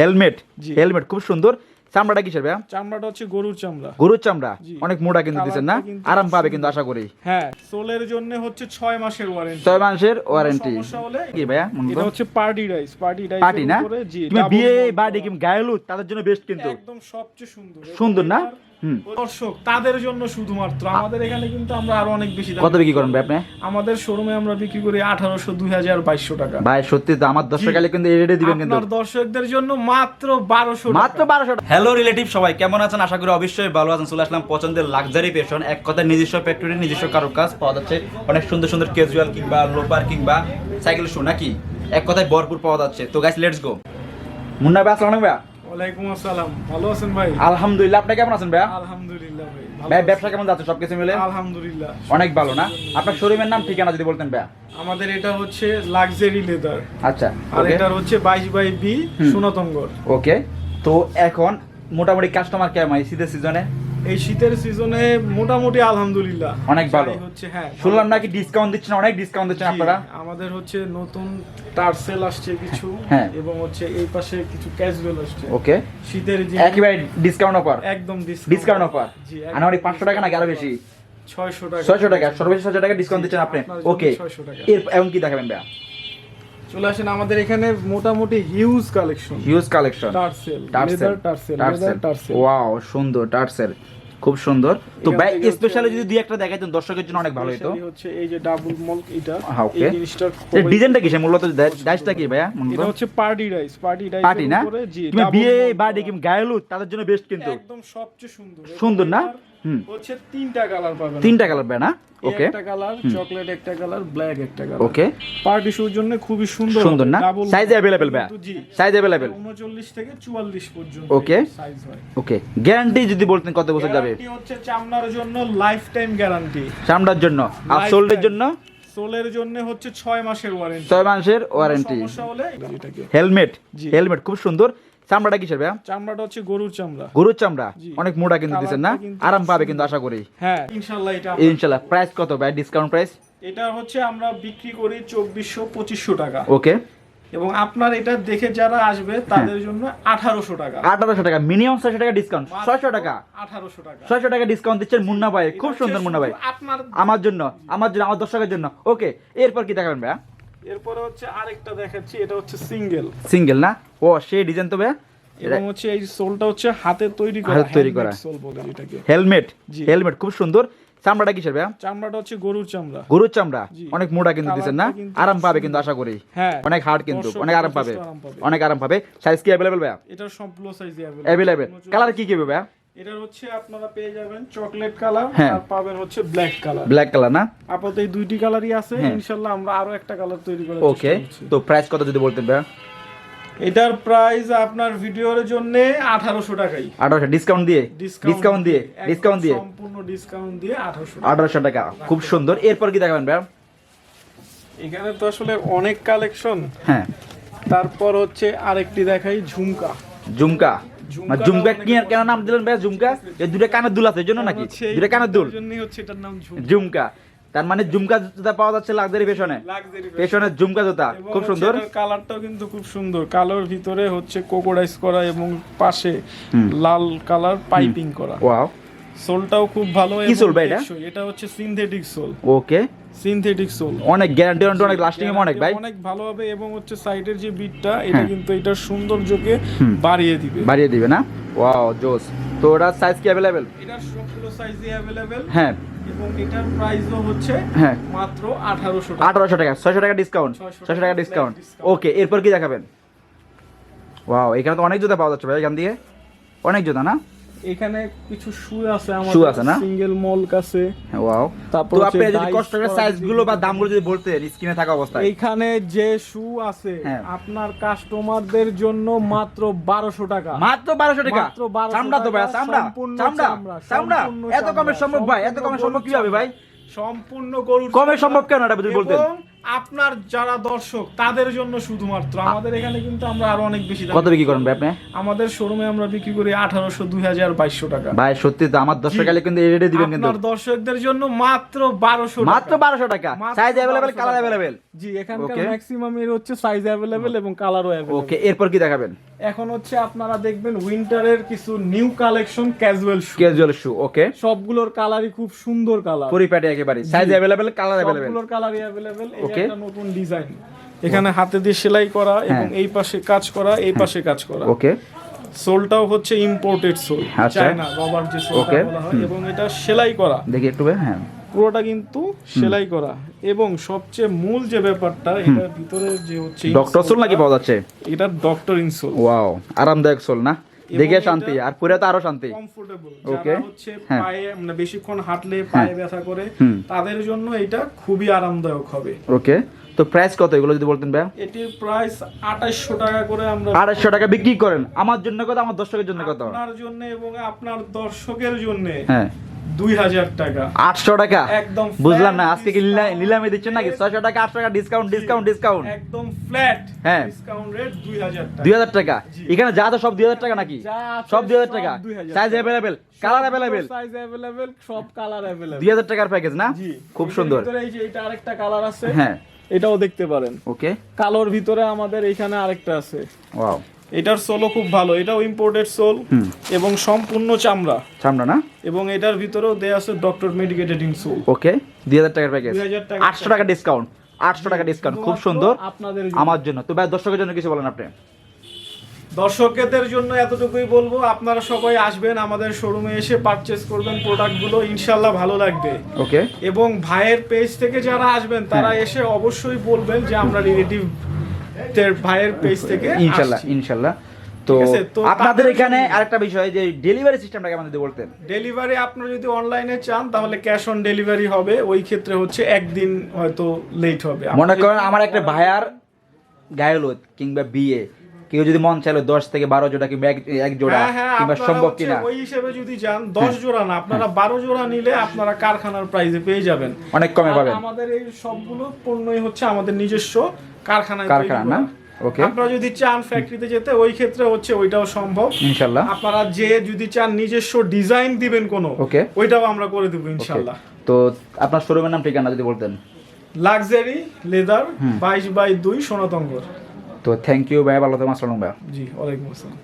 Helmet helmet খুব সুন্দর। চামড়াটা কিসের ভাইয়া? চামড়াটা হচ্ছে গরুর চামড়া। গরুর চামড়া। অনেক মোটা কিন্তু দিচ্ছেন না? আরাম পাবে কিন্তু আশা করি। হ্যাঁ সোলের জন্য হচ্ছে ছয় মাসের ওয়ারেন্টি ছয় মাসের ওয়ারেন্টি সমস্যা হলে কি ভাইয়া এটা হচ্ছে party rice party rice party না? তুমি বিয়ে বাড়ি বা গায়লু তাদের জন্য বেস্ট কিন্তু। একদম সবচেয়ে সুন্দর। সুন্দর না? হুম। দর্শক তাদের জন্য শুধুমাত্র। আমাদের এখানে কিন্তু আমরা আরও অনেক বেশি দামে কত বিক্রি করেন আপনি? আমাদের শোরুমে আমরা বিক্রি করি আঠারোশো দুই হাজার বাইশশো টাকা। ভাই সত্যি তো আমার দর্শক গেলে কিন্তু এই রেটে দিবেন কিন্তু। দর্শকদের জন্য মাত্র বারোশো মাত্র বারোশো হ্যালো রিলেটিভ সবাই কেমন আছেন? আশা করি অবশ্যই ভালো আছেন। চলে আসলাম পছন্দের লাক্সারি পেশন এক কথায় নিজস্ব ফ্যাক্টরি নিজস্ব কারুকাজ। পাওয়া যাচ্ছে অনেক সুন্দর সুন্দর ক্যাজুয়াল কিংবা লোপার কিংবা সাইকেল শু নাকি? এক কথায় ভরপুর পাওয়া যাচ্ছে। তো গাইস লেটস গো মুন্না ভাই আসসালামু আলাইকুম ভাইয়া। ওয়ালাইকুম আসসালাম। ভালো আছেন ভাই? আলহামদুলিল্লাহ আপনি কেমন আছেন ভাইয়া? আলহামদুলিল্লাহ ভাই ভাই ব্যবসা কেমন যাচ্ছে সবকিছু মিলে? আলহামদুলিল্লাহ অনেক ভালো না? আপনার শোরুমের নাম ঠিকানা যদি বলতেন ভাইয়া। আমাদের এটা হচ্ছে লাক্সারি লেদার আচ্ছা আর হচ্ছে বাইশ বাই বি। সোনাতঙ্গর ওকে তো এখন মোটামুটি কাস্টমার কেমন? এই শীতের সিজনে এই শীতের সিজনে মোটামুটি আলহামদুলিল্লাহ। অনেক ভালো। হচ্ছে হ্যাঁ শুনলাম নাকি ডিসকাউন্ট দিচ্ছেন অনেক ডিসকাউন্ট দিচ্ছেন আপনারা? আমাদের হচ্ছে নতুন টার্সেল আসছে কিছু হ্যাঁ। এবং হচ্ছে এই পাশে কিছু ক্যাজুয়াল আসছে। ওকে। শীতের যে একেবারে ডিসকাউন্ট অফার একদম ডিসকাউন্ট অফার জি আনুমানিক পাঁচশো টাকা নাকি আরও বেশি। ছয়শো টাকা। ছয়শো টাকা সর্বোচ্চ ছয়শো টাকা ডিসকাউন্ট দিচ্ছেন আপনি। ওকে। 600 টাকা। এর এমন কি দেখাবেন ভাইয়া? চলে আসেন আমাদের এখানে মোটামুটি huge collection huge collection tassel tassel tassel wow সুন্দর টার্সেল খুব সুন্দর। তো ভাই স্পেশালি যদি দুই একটা দেখাইতেন দর্শকের জন্য অনেক ভালো হতো হচ্ছে এই যে ডাবল মল্ক এটা এই জিনিসটা এই ডিজাইনটা ডিজাইনটা কিসে মূলত ডাইসটা কি ভাইয়া? এটা হচ্ছে party rice party rice party না? তুমি বিয়ে বাড়ি বা গায়লু তাদের জন্য বেস্ট কিন্তু। একদম সবচেয়ে সুন্দর। সুন্দর না? হচ্ছে তিনটা কালার পাবেন তিনটা কালার ভাই না ওকে একটা কালার চকলেট একটা কালার ব্ল্যাক একটা কালার। ওকে পার্টি শুর জন্য খুবই সুন্দর সুন্দর না? সাইজ অ্যাভেলেবেল ভাই সাইজ অ্যাভেলেবেল 39 থেকে 44 পর্যন্ত Okay. সাইজ হয়। ওকে গ্যারান্টি যদি বলতেন কত বছর যাবে? গ্যারান্টি হচ্ছে চামড়ার জন্য লাইফ টাইম গ্যারান্টি চামড়ার জন্য। আর। সোল্ডের জন্য? সোলের জন্য হচ্ছে 6 মাসের ওয়ারেন্টি ছয় মাসের ওয়ারেন্টি হেলমেট হেলমেট খুব সুন্দর। চামড়াটা কিসের ভাইয়া? চামড়াটা হচ্ছে গরুর চামড়া। গরুর চামড়া? অনেক মোটা কিন্তু দিচ্ছেন না? আরাম পাবে কিন্তু আশা করি। হ্যাঁ ইনশাআল্লাহ এটা ইনশাল্লাহ প্রাইস কত ভাই ডিসকাউন্ট প্রাইস এটা হচ্ছে আমরা বিক্রি করি 2400 2500 টাকা। ওকে এবং আপনার এটা দেখে যারা আসবে তাদের জন্য 1800 টাকা। আঠারোশো টাকা। মিনিমাম ছয়শো টাকা ডিসকাউন্ট ছয়শো টাকা। 1800 টাকা। ছয়শো টাকা ডিসকাউন্ট দিচ্ছেন মুন্না ভাই। খুব সুন্দর মুন্না ভাই। আপনার আমার জন্য। আমার জন্য আমার দর্শকের জন্য। ওকে এরপর কি দেখাবেন ভাইয়া? এরপরে হচ্ছে আরেকটা দেখাচ্ছি এটা হচ্ছে সিঙ্গেল। সিঙ্গেল না? ও সেই ডিজাইন এবং হচ্ছে এই সোলটা হচ্ছে হাতে তৈরি করা হাতে তৈরি করা। সোল বলে এটাকে। হেলমেট হেলমেট খুব সুন্দর। চামড়াটা কিসের ভাইয়া চামড়াটা হচ্ছে গরুর চামড়া। গরুর চামড়া? অনেক মোটা কিন্তু দিচ্ছেন না? আরাম পাবে কিন্তু আশা করি। হ্যাঁ। অনেক হার্ড কিন্তু। অনেক আরাম পাবে। অনেক আরাম পাবে। সাইজ কি অ্যাভেলেবেল ভাইয়া সবগুলো সাইজ অ্যাভেলেবেল কালার কি কি হবে ভাইয়া এটার হচ্ছে আপনারা পেয়ে যাবেন চকলেট কালার হ্যাঁ। আর পাবেন হচ্ছে ব্ল্যাক কালার ব্ল্যাক কালার না? আপাতত এই দুইটি কালারই আছে হ্যাঁ। ইনশাআল্লাহ আমরা আরও একটা কালার তৈরি করার ওকে তো প্রাইস কত যদি বলতেন ভাইয়া? এটার প্রাইস আপনার ভিডিওর জন্য 1800 টাকাই। আঠারোশো ডিসকাউন্ট দিয়ে? ডিসকাউন্ট দিয়ে? ডিসকাউন্ট দিয়ে? সম্পূর্ণ ডিসকাউন্ট দিয়ে 1800 টাকা। আঠারোশো টাকা খুব সুন্দর। এরপর কি দেখাবেন ভাইয়া? এখানে তো আসলে অনেক কালেকশন হ্যাঁ। তারপর হচ্ছে আরেকটি দেখাই ঝুমকা। ঝুমকা। ঝুমকা অনেক কি কেন নাম দিলেন ভাই? ঝুমকা? এই দুটো কানের দুল আছে এই জন্য নাকি? দুটো কানের দুল? হচ্ছে এটার নাম ঝুমকা। ঝুমকা। তার মানে ঝুমকা জুতা পাওয়া যাচ্ছে লাক্সারি ফ্যাশনে লাক্সারি ফ্যাশনের ঝুমকা জুতা। খুব সুন্দর। কালারটাও কিন্তু খুব সুন্দর। কালোর ভিতরে হচ্ছে কোকোডাইস করা এবং পাশে লাল কালার পাইপিং করা। ওয়াও সোলটাও খুব ভালো কি সোল ভাই এটা? এটা হচ্ছে synthetic sole. Okay. Synthetic sole. অনেক গ্যারান্টি অনেক লাস্টিং এ অনেক ভাই। অনেক ভালো হবে এবং হচ্ছে সাইডের যে বিটটা এটা হ্যাঁ। কিন্তু এটার সৌন্দর্যকে। বাড়িয়ে দিবে। বাড়িয়ে দিবে না? ওয়াও জোস। তো ওটার সাইজ কি অ্যাভেলেবেল এটার সবগুলো সাইজে অ্যাভেলেবেল হ্যাঁ। এবং এটার প্রাইসও হচ্ছে হ্যাঁ। মাত্র টাকা। ডিসকাউন্ট 600 টাকা টাকা ডিসকাউন্ট ওকে এরপর কি দেখাবেন? ওয়াও এখানে তো অনেক জুতা পাওয়া যাচ্ছে ভাই এখান দিয়ে। অনেক জুতা না? এখানে কিছু শু আছে Shoe আছে না? সিঙ্গেল মল্ক আছে। ওয়াও। তারপর তো আপনি যদি কষ্ট করে বা যদি- দামগুলো যদি বলতেন স্ক্রিনে থাকা অবস্থায়। এইখানে যে শু আছে হ্যাঁ। আপনার কাস্টমারদের জন্য মাত্র বারোশো টাকা। মাত্র বারোশো টাকা? মাত্র 1200 চামড়া তো ভাই চামড়া চামড়া চামড়া, এত কমে সম্ভব ভাই এত কমে সম্ভব কীভাবে ভাই? সম্পূর্ণ গরুর কমে সম্ভব কেন? এটা বলতেন। আপনার যারা দর্শক তাদের জন্য শুধুমাত্র। আমাদের এখানে কিন্তু আমরা আরও অনেক বেশি কত বিক্রি করেন ভাই আপনি? আমাদের শোরুমে আমরা বিক্রি করি আঠারোশো দুই হাজার বাইশশো টাকা। ভাই সত্যি তো আমার দর্শক গেলে কিন্তু এই রেটে দিবেন কিন্তু। আপনার দর্শকদের জন্য মাত্র বারোশো মাত্র বারোশো টাকা। সাইজ অ্যাভেলেবেল কালার अवेलेबल জি এখানকার ম্যাক্সিমাম এর হচ্ছে সাইজ অ্যাভেলেবেল এবং কালারও অ্যাভেলেবেল ওকে এরপর কি দেখাবেন? এখন হচ্ছে আপনারা দেখবেন উইন্টারের কিছু new collection casual shoe casual shoe okay সবগুলোর কালারই খুব সুন্দর কালার পরিপাটি একেবারে। সাইজ অ্যাভেলেবেল কালার অ্যাভেলেবেল সবগুলোর কালারই অ্যাভেলেবেল এই একটা নতুন ডিজাইন এখানে হাতে দিয়ে সেলাই করা এবং এই পাশে কাজ করা এই পাশে কাজ করা। ওকে সোলটাও হচ্ছে ইম্পোর্টেড সোল। চায়না রবার যে সোলটা বলা হয় এবং এটা সেলাই করা। দেখি একটু হ্যাঁ। পুরোটা কিন্তু সেলাই করা। এবং সবচেয়ে মূল যে ব্যাপারটা এটার ভিতরে যে হচ্ছে ডক্টর সোল নাকি পাওয়া যাচ্ছে? এটা ডক্টর ইনসোল। ওয়াও আরামদায়ক সোল না? দেখে শান্তি আর পরে তো আরও শান্তি। কমফোর্টেবল. যারা হচ্ছে হ্যাঁ। পায়ে মানে বেশিক্ষণ হাঁটলে পায়ে ব্যথা করে তাদের জন্য এটা খুবই আরামদায়ক হবে। ওকে তো প্রাইস কত? এগুলো যদি বলতেন ভাই এটির প্রাইস আঠাশশো টাকা করে আমরা আড়াইশো টাকা বিক্রি করেন। আমার জন্য কত আমার দর্শকের জন্য কত? আপনার জন্য এবং আপনার দর্শকের জন্য। হ্যাঁ। দুই হাজার টাকা। আটশো টাকা? একদম বুঝলাম না আজকে কি নিলামে দিচ্ছেন নাকি? ছয়শো টাকা আটশো টাকা ডিসকাউন্ট ডিসকাউন্ট ডিসকাউন্ট একদম ফ্ল্যাট হ্যাঁ। ডিসকাউন্ট রেট দুই হাজার দুই হাজার টাকা? এখানে যা তো সব দুই হাজার টাকা নাকি? সব দুই হাজার টাকা? Size available colour available size available সব কালার অ্যাভেলেবেল দুই হাজার টাকার প্যাকেজ না? খুব সুন্দর। এই যে এটা আরেকটা কালার আছে হ্যাঁ। এটাও দেখতে পারেন। ওকে কালোর ভিতরে আমাদের এখানে আরেকটা আছে। ওয়াও এটার সোলও খুব ভালো এটাও ইম্পোর্টেড সোল এবং সম্পূর্ণ চামড়া। চামড়া না? এবং এটার ভিতরেও দেয়া আছে ডক্টর মেডিকেটেড ইনসোল ওকে দুই হাজার টাকার প্যাকেজ 2000 টাকা আটশো টাকা ডিসকাউন্ট আটশো টাকা ডিসকাউন্ট খুব সুন্দর। আপনাদের আমার জন্য। তো ভাই দর্শকের জন্য কিছু বলেন আপনি। দর্শকদের জন্য এতটুকুই বলব আপনারা সবাই আসবেন আমাদের শোরুমে এসে পারচেস করবেন প্রোডাক্টগুলো ইনশাল্লাহ ভালো লাগবে। ওকে। এবং ভাইয়ের পেজ থেকে যারা আসবেন তারা হ্যাঁ। এসে অবশ্যই বলবেন যে আমরা রিলেটিভ ভাইয়ের পেজ থেকে ইনশাল্লাহ ইনশাল্লাহ। তো আপনাদের এখানে আরেকটা বিষয় যে ডেলিভারি সিস্টেমটাকে আমাদের বলতেন। ডেলিভারি আপনারা যদি অনলাইনে চান তাহলে ক্যাশ অন ডেলিভারি হবে। ওই ক্ষেত্রে হচ্ছে একদিন হয়তো লেট হবে। মনে করেন আমার একটা ভাইয়ার গায়লত কিংবা বিয়ে। কেউ যদি মন চাইলো দশ থেকে বারো জোড়া কিংবা এক- জোড়া হ্যাঁ হ্যাঁ কিংবা সম্ভব কিনা? ওই হিসেবে যদি যান দশ জোড়া না আপনারা বারো জোড়া নিলে আপনারা কারখানার প্রাইসে পেয়ে যাবেন। অনেক কমে পাবেন। আমাদের এই সবগুলো পণ্যই হচ্ছে আমাদের নিজস্ব কারখানায় কারখানা না? ওকে আপনারা যদি চান ফ্যাক্টরিতে যেতে ওই ক্ষেত্রে হচ্ছে ওইটাও সম্ভব। ইনশাল্লাহ। আপনারা যে যদি চান নিজস্ব ডিজাইন দিবেন কোনো Okay. ওইটাও আমরা করে দেবো ইনশাল্লাহ। তো আপনার শোরুমের নাম ঠিকানা যদি বলতেন। লাক্সারি লেদার বাইশ বাই দুই সোনাতঙ্গর। তো থ্যাংক ইউ ভাই ভালো থাকবেন আসসালাম ভাই জি ওয়ালাইকুম আসসালাম।